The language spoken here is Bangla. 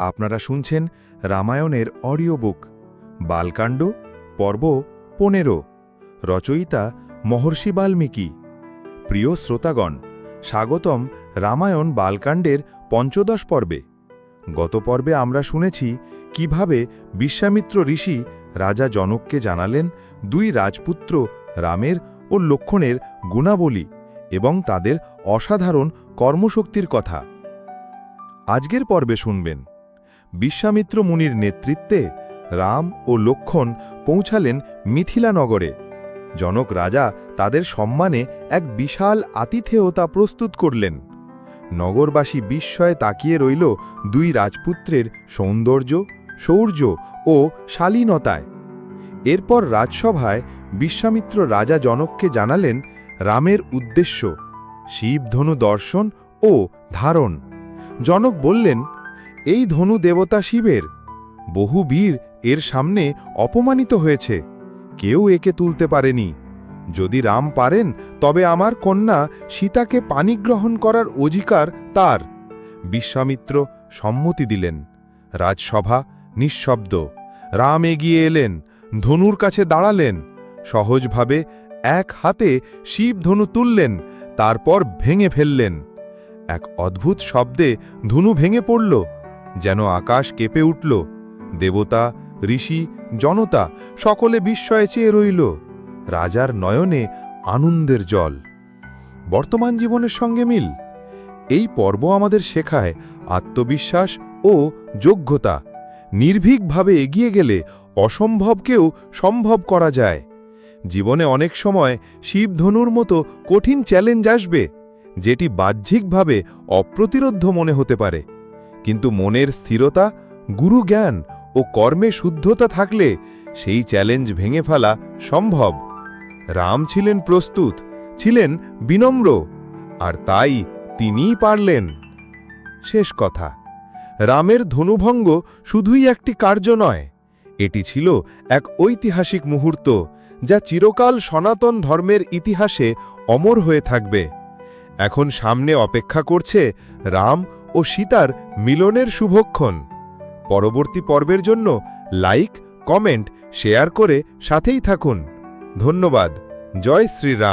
আপনারা শুনছেন রামায়ণের অডিও বুক বালকাণ্ড, পর্ব পনেরো, রচয়িতা মহর্ষি বাল্মীকি। প্রিয় শ্রোতাগণ, স্বাগতম রামায়ণ বালকাণ্ডের পঞ্চদশ পর্বে। গত পর্বে আমরা শুনেছি কীভাবে বিশ্বামিত্র ঋষি রাজা জনককে জানালেন দুই রাজপুত্র রামের ও লক্ষণের গুণাবলী এবং তাদের অসাধারণ কর্মশক্তির কথা। আজকের পর্বে শুনবেন বিশ্বামিত্র মুনির নেতৃত্বে রাম ও লক্ষণ পৌঁছালেন মিথিলা নগরে। জনক রাজা তাদের সম্মানে এক বিশাল আতিথেয়তা প্রস্তুত করলেন। নগরবাসী বিস্ময়ে তাকিয়ে রইল দুই রাজপুত্রের সৌন্দর্য, শৌর্য ও শালীনতায়। এরপর রাজসভায় বিশ্বামিত্র রাজা জনককে জানালেন রামের উদ্দেশ্য, শিবধনু দর্শন ও ধারণ। জনক বললেন এই ধনু দেবতা শিবের। বহু বীর এর সামনে অপমানিত হয়েছে। কেউ একে তুলতে পারেনি। যদি রাম পারেন, তবে আমার কন্যা সীতাকে পানিগ্রহণ করার অধিকার তার। বিশ্বামিত্র সম্মতি দিলেন। রাজসভা নিঃশব্দ। রাম এগিয়ে এলেন। ধনুর কাছে দাঁড়ালেন। সহজভাবে এক হাতে শিব ধনু তুললেন, তারপর ভেঙে ফেললেন। এক অদ্ভুত শব্দে ধনু ভেঙে পড়ল। যেন আকাশ কেঁপে উঠল, দেবতা, ঋষি, জনতা সকলে বিস্ময়ে চেয়ে রইল। রাজার নয়নে আনন্দের জল। বর্তমান জীবনের সঙ্গে মিল। এই পর্ব আমাদের শেখায় আত্মবিশ্বাস ও যোগ্যতা। নির্ভীকভাবে এগিয়ে গেলে অসম্ভবকেও সম্ভব করা যায়। জীবনে অনেক সময় শিবধনুর মতো কঠিন চ্যালেঞ্জ আসবে, যেটি বাহ্যিকভাবে অপ্রতিরোধ্য মনে হতে পারে। কিন্তু মনের স্থিরতা গুরু জ্ঞান ও কর্মে শুদ্ধতা থাকলে সেই চ্যালেঞ্জ ভেঙে ফেলা সম্ভব। রাম ছিলেন প্রস্তুত, ছিলেন বিনম্র, আর তাই তিনিই পারলেন। শেষ কথা, রামের ধনুভঙ্গ শুধুই একটি কার্য নয়, এটি ছিল এক ঐতিহাসিক মুহূর্ত, যা চিরকাল সনাতন ধর্মের ইতিহাসে অমর হয়ে থাকবে। এখন সামনে অপেক্ষা করছে রাম ও সীতার মিলনের শুভক্ষণ। পরবর্তী পর্বের জন্য লাইক, কমেন্ট, শেয়ার করে সাথেই থাকুন। ধন্যবাদ। জয় শ্রীরাম।